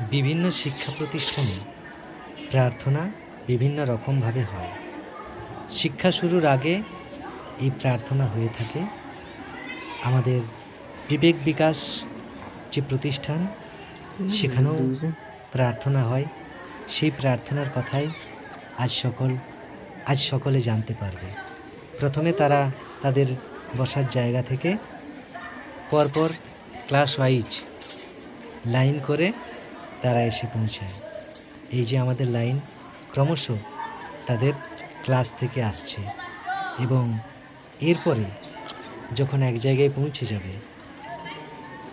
বিভিন্ন শিক্ষা প্রতিষ্ঠানে প্রার্থনা বিভিন্ন রকমভাবে হয়। শিক্ষা শুরুর আগে এই প্রার্থনা হয়ে থাকে। আমাদের বিবেক বিকাশ যে প্রতিষ্ঠান, সেখানেও প্রার্থনা হয়। সেই প্রার্থনার কথাই আজ সকল, আজ সকলে জানতে পারবে। প্রথমে তারা তাদের বসার জায়গা থেকে পরপর ক্লাস ওয়াইজ লাইন করে তারা এসে পৌঁছায়। এই যে আমাদের লাইন, ক্রমশ তাদের ক্লাস থেকে আসছে এবং এরপরে যখন এক জায়গায় পৌঁছে যাবে,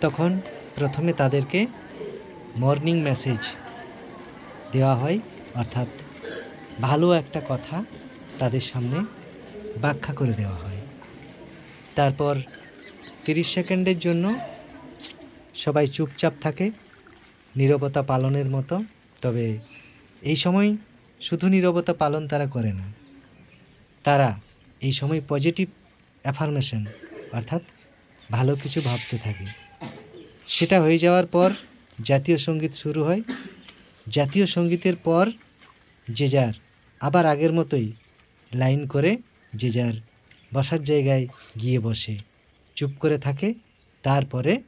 তখন প্রথমে তাদেরকে মর্নিং মেসেজ দেওয়া হয়, অর্থাৎ ভালো একটা কথা তাদের সামনে ব্যাখ্যা করে দেওয়া হয়। তারপর তিরিশ সেকেন্ডের জন্য সবাই চুপচাপ থাকে নীরবতা পালনের মতো, তবে এই সময় শুধু নীরবতা পালন তারা করে না। তারা এই সময় পজিটিভ অ্যাফার্মেশন অর্থাৎ ভালো কিছু ভাবতে থাকে। সেটা হয়ে যাওয়ার পর জাতীয় সংগীত শুরু হয়। জাতীয় সঙ্গীতের পর যে যার, আবার আগের মতোই লাইন করে যে যার বসার জায়গায় গিয়ে বসে, চুপ করে থাকে, তারপরে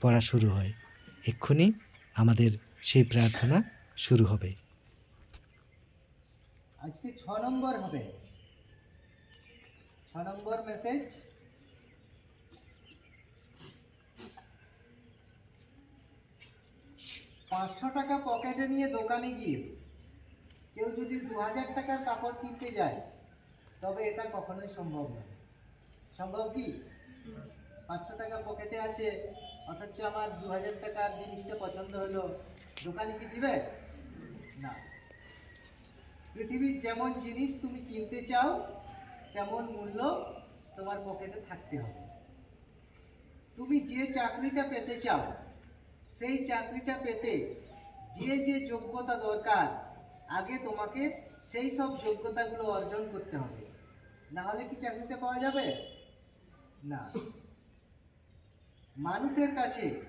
পড়া শুরু হয়। এক্ষুনি আমাদের সেই প্রার্থনা শুরু হবে। আজকে ছ নম্বর হবে। ছ নম্বর মেসেজ পাঁচশো টাকা পকেটে নিয়ে দোকানে গিয়ে কেউ যদি দু হাজার টাকার কাপড় কিনতে যায়, তবে এটা কখনোই সম্ভব নয়। সম্ভব কি? পাঁচশো টাকা পকেটে আছে অথচ আমার দু হাজার টাকার জিনিসটা পছন্দ হলো। দোকানে কি দিবে? না। পৃথিবীর যেমন জিনিস তুমি কিনতে চাও, তেমন মূল্য তোমার পকেটে থাকতে হবে। তুমি যে চাকরিটা পেতে চাও, সেই চাকরিটা পেতে যে যে যোগ্যতা দরকার, আগে তোমাকে সেই সব যোগ্যতাগুলো অর্জন করতে হবে। না হলে কি চাকরিটা পাওয়া যাবে? না। মানুষের কাছে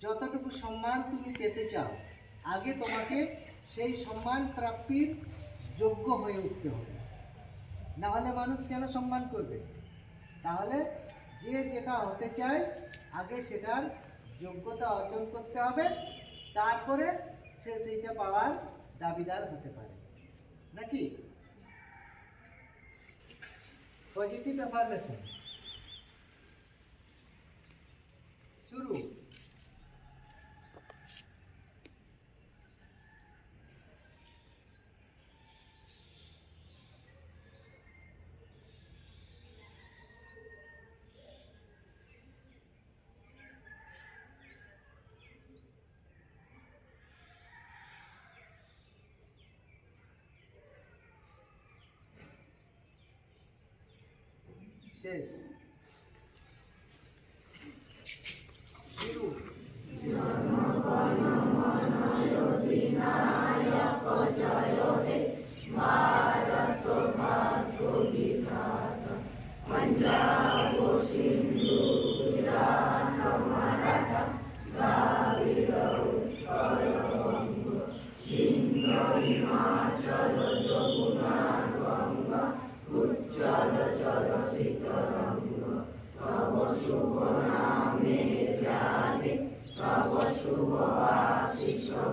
যতটুকু সম্মান তুমি পেতে চাও, আগে তোমাকে সেই সম্মান প্রাপ্তির যোগ্য হয়ে উঠতে হবে। না হলে মানুষ কেন সম্মান করবে? তাহলে যে যেটা হতে চায়, আগে সেটার যোগ্যতা অর্জন করতে হবে, তারপরে সে সেইটা পাওয়ার দাবিদার হতে পারে। নাকি? পজিটিভ অ্যাফার্মেশন শুরু শেষ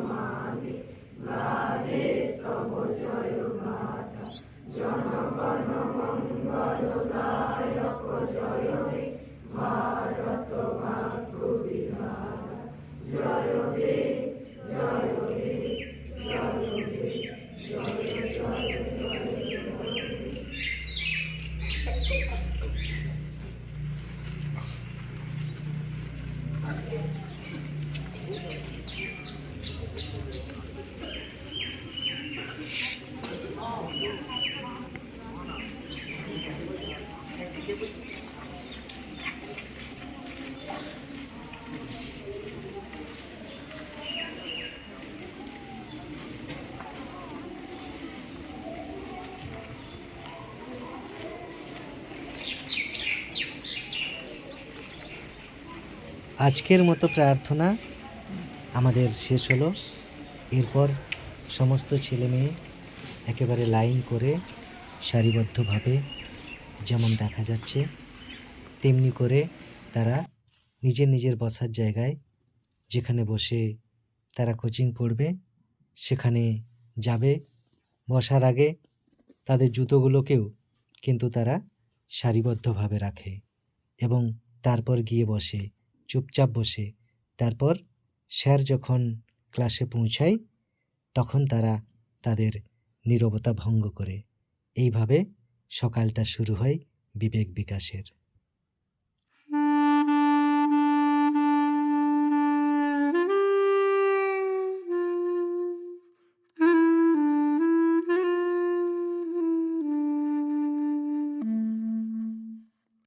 মাগে গাহে তব জয় মাতা। জনগণ মঙ্গল দায়ক জয় হে ভারত মাতৃ জয় হে আজকের মতো প্রার্থনা আমাদের শেষ হলো। এরপর সমস্ত ছেলে মেয়ে একেবারে লাইন করে সারিবদ্ধভাবে যেমন দেখা যাচ্ছে, তেমনি করে তারা নিজের নিজের বসার জায়গায় যেখানে বসে তারা কোচিং পড়বে, সেখানে যাবে। বসার আগে তাদের জুতোগুলোকেও কিন্তু তারা সারিবদ্ধভাবে রাখে এবং তারপর গিয়ে বসে চুপচাপ বসে। তারপর স্যার যখন ক্লাসে পৌঁছায়, তখন তারা তাদের নীরবতা ভঙ্গ করে। এইভাবে সকালটা শুরু হয় বিবেক বিকাশের।